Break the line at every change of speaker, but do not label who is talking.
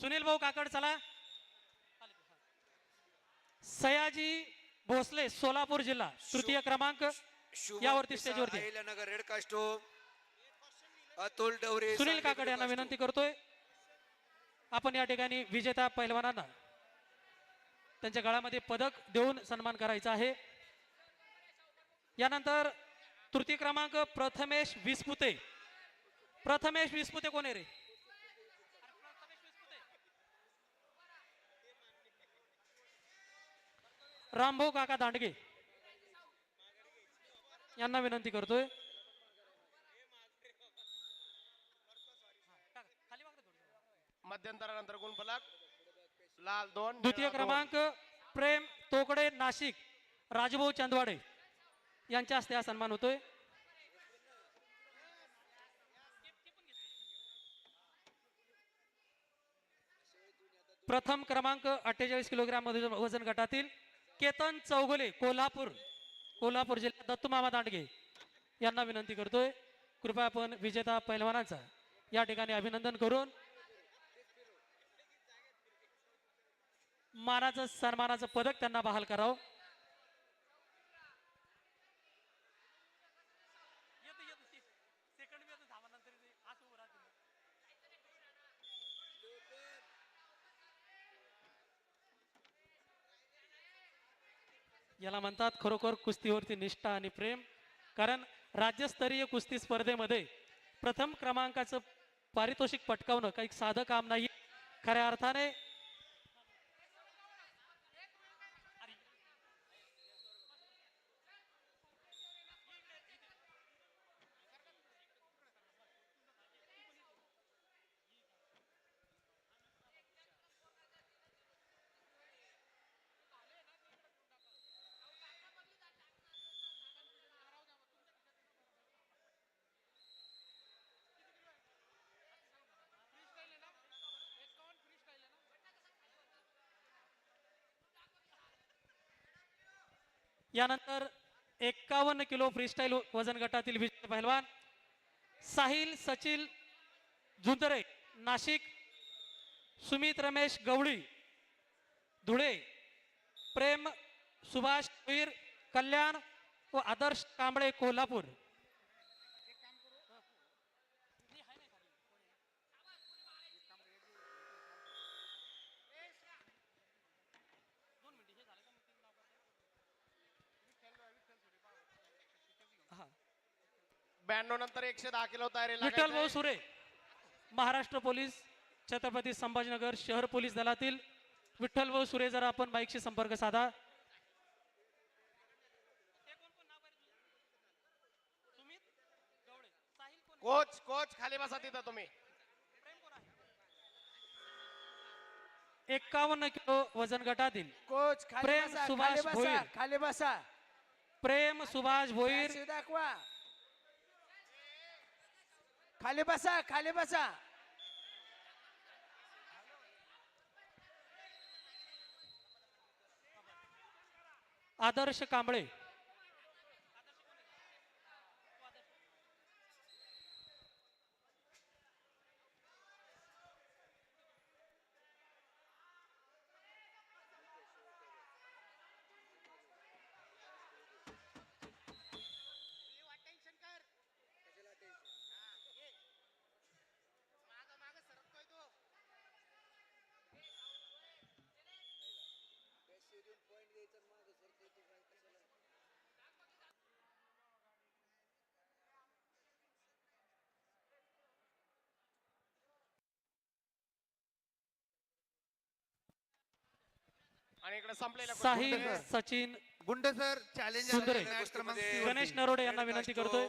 सुनील भाऊ काकड चला. सयाजी भोसले सोलापूर जिल्हा तृतीय क्रमांक यावरती स्टेजवरती.
रेड कास्टो अतुल डवरे
सुनील काकड यांना
costume.
विनंती करतोय. आपण या ठिकाणी विजेता पैलवानांना त्यांच्या गळ्यामध्ये पदक देऊन सन्मान करायचा आहे. यानंतर तृतीय क्रमांक प्रथमेश विस्पुते. प्रथमेश विस्पुते कोण आहे रे? रामभाऊ काका दांडगे. यांना विनंती करतोय.
मध्यंतरानंतर गुणफलक लाल दोन
द्वितीय. क्रमांक प्रेम तोकडे नाशिक राजभाऊ चंदवाडे. यांच्या हस्ते हा सन्मान होतोय. प्रथम क्रमांक अठ्ठेचाळीस किलोग्राममध्ये वजन गटातील केतन चौगुले कोल्हापूर कोल्हापूर जिल्ह्यात दत्तुमामा दांडगे यांना विनंती करतोय. कृपया आपण विजेता पैलवानांचा या ठिकाणी अभिनंदन करून मानाचं सन्मानाचं पदक त्यांना बहाल करावं. याला म्हणतात खरोखर कुस्तीवरती निष्ठा आणि प्रेम. कारण राज्यस्तरीय कुस्ती स्पर्धेमध्ये प्रथम क्रमांकाचं पारितोषिक पटकावणं काही साधं काम नाही खऱ्या अर्थाने यानंतर एक्कावन्न किलो फ्रीस्टाईल वजन गटातील विजय पहिलवान साहिल सचिल जुंदरे नाशिक सुमित रमेश गवळी धुळे प्रेम सुभाष वीर कल्याण व आदर्श कांबळे कोल्हापूर.
ब्याण्णव नंतर एकशे दहा किलो तयारी
विठ्ठल भाऊ सुरे महाराष्ट्र पोलीस छत्रपती संभाजीनगर शहर पोलीस दलातील विठ्ठल भाऊ सुरे जरा आपण बाईकशी संपर्क साधा.
कोच कोच खाली बसा तिथं तुम्ही.
एक्कावन्न किलो वजन गटातील.
कोच खाली
प्रेम
बसा
सुभाष
खाली बसा
भोईर.
खाली बसा.
प्रेम सुभाष भोईर.
दाखवा. खाली बसा खाली बसा.
आदर्श कांबळे.
आणि इकडे संपलेल्या
साहिल सचिन
गुंड सर चॅलेंज
सुंदरे. गणेश नरोडे यांना विनंती करतोय.